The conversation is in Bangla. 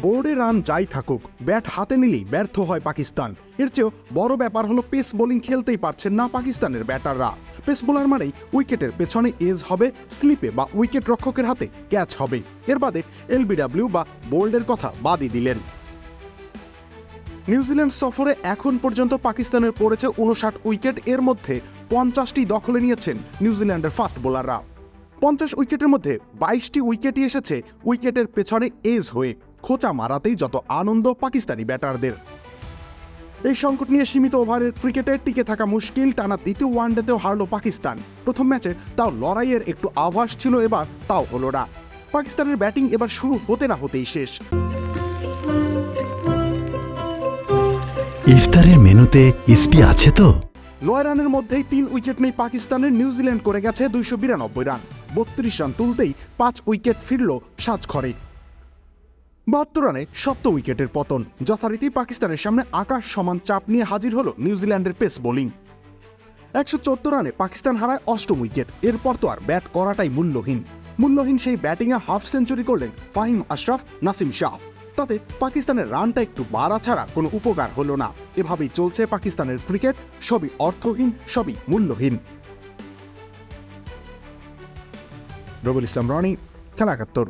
বোর্ডে রান যাই থাকুক, ব্যাট হাতে নিলেই ব্যর্থ হয় পাকিস্তান। এর চেয়েও বড় ব্যাপার হলো পেস বোলিং খেলতেই পারছেন না পাকিস্তানের ব্যাটাররা। পেস বোলার মানেই উইকেটের পেছনে এজ হবে, স্লিপে বা উইকেট রক্ষকের হাতে ক্যাচ হবে। এর বাদে এলবিডব্লিউ বা বোল্ডের কথা বাদই দিলেন। নিউজিল্যান্ড সফরে এখন পর্যন্ত পাকিস্তানের পড়েছে উনষাট উইকেট, এর মধ্যে পঞ্চাশটি দখলে নিয়েছেন নিউজিল্যান্ডের ফাস্ট বোলাররা। পঞ্চাশ উইকেটের মধ্যে বাইশটি উইকেটই এসেছে উইকেটের পেছনে এজ হয়ে। খোঁচা মারাতেই যত আনন্দ পাকিস্তানি ব্যাটারদের। এই সংকট নিয়ে সীমিত ওভারের ক্রিকেটে টিকে থাকা মুশকিল টানা দ্বিতীয় ওয়ানডেতেও হারল পাকিস্তান। প্রথম ম্যাচে তাও লড়াইয়ের একটু আভাস ছিল এবার তাও হলো না। পাকিস্তানের ব্যাটিং এবার শুরু হতে না হতেই শেষ। ইফতারের মেনুতে ইসপি আছে তো? নয় রানের মধ্যেই তিন উইকেট নেই পাকিস্তানের নিউজিল্যান্ড করে গেছে দুইশো বিরানব্বই রান। বত্রিশ রান তুলতেই পাঁচ উইকেট ফিরল সাজঘরে। বাহাত্তর রানে সপ্তম উইকেটের পতন। যথারীতি পাকিস্তানের সামনে আকাশ সমান চাপ নিয়ে হাজির হল নিউজিল্যান্ডের পেস বোলিং। একশো চোদ্দ রানে পাকিস্তান হারায় অষ্টম উইকেট। এরপর তো আর ব্যাট করাটাই মূল্যহীন। মূল্যহীন সেই ব্যাটিংয়ে হাফ সেঞ্চুরি করলেন ফাহিম আশরাফ, নাসিম শাহ। তাতে পাকিস্তানের রানটা একটু বাড়া ছাড়া কোনো উপকার হলো না। এভাবেই চলছে পাকিস্তানের ক্রিকেট। সবই অর্থহীন, সবই মূল্যহীন। রবুল ইসলাম রনি, খেলা একাত্তর।